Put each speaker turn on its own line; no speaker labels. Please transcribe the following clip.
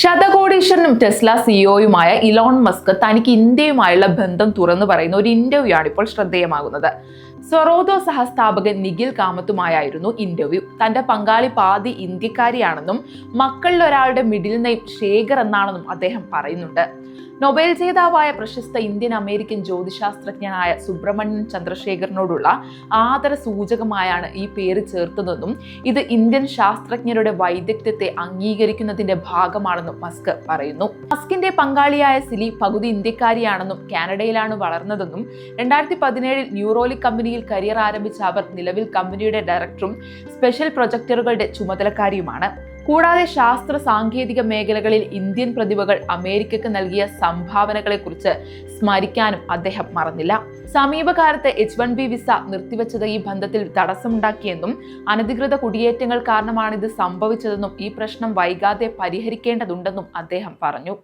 ശതകോടീശ്വരനും Tesla സിഇഒയുമായ Elon Musk തനിക്ക് ഇന്ത്യയുമായുള്ള ബന്ധം തുറന്നു പറയുന്ന ഒരു ഇന്റർവ്യൂ ആണ് ഇപ്പോൾ ശ്രദ്ധേയമാകുന്നത്. സൊറോദോ സഹസ്ഥാപകൻ നിഖിൽ കാമത്തുമായായിരുന്നു ഇന്റർവ്യൂ തന്റെ പങ്കാളി പാതി ഇന്ത്യക്കാരിയാണെന്നും മക്കളിൽ ഒരാളുടെ മിഡിൽ നെയിം ശേഖർ എന്നാണെന്നും അദ്ദേഹം പറയുന്നുണ്ട്. നൊബേൽ ജേതാവായ പ്രശസ്ത ഇന്ത്യൻ അമേരിക്കൻ ജ്യോതിശാസ്ത്രജ്ഞനായ സുബ്രഹ്മണ്യൻ ചന്ദ്രശേഖരനോടുള്ള ആദര സൂചകമായാണ് ഈ പേര് ചേർത്തതെന്നും ഇത് ഇന്ത്യൻ ശാസ്ത്രജ്ഞരുടെ വൈദഗ്ധ്യത്തെ അംഗീകരിക്കുന്നതിന്റെ ഭാഗമാണെന്നും മസ്ക് പറയുന്നു. മസ്കിന്റെ പങ്കാളിയായ സിലി പകുതി ഇന്ത്യക്കാരിയാണെന്നും കാനഡയിലാണ് വളർന്നതെന്നും രണ്ടായിരത്തി പതിനേഴിൽ ന്യൂറോലിക് കമ്പനിയിൽ കരിയർ ആരംഭിച്ച അവർ നിലവിൽ കമ്പനിയുടെ ഡയറക്ടറും സ്പെഷ്യൽ പ്രൊജക്ടറുകളുടെ ചുമതലക്കാരിയുമാണ്. കൂടാതെ ശാസ്ത്ര സാങ്കേതിക മേഖലകളിൽ ഇന്ത്യൻ പ്രതിഭകൾ അമേരിക്കക്ക് നൽകിയ സംഭാവനകളെക്കുറിച്ച് സ്മരിക്കാനും അദ്ദേഹം മറന്നില്ല. സമീപകാലത്ത് എച്ച് വൺ ബി വിസ നിർത്തിവെച്ചത് ഈ ബന്ധത്തിൽ തടസ്സമുണ്ടാക്കിയെന്നും അനധികൃത കുടിയേറ്റങ്ങൾ കാരണമാണ് ഇത് സംഭവിച്ചതെന്നും ഈ പ്രശ്നം വൈകാതെ പരിഹരിക്കേണ്ടതുണ്ടെന്നും അദ്ദേഹം പറഞ്ഞു.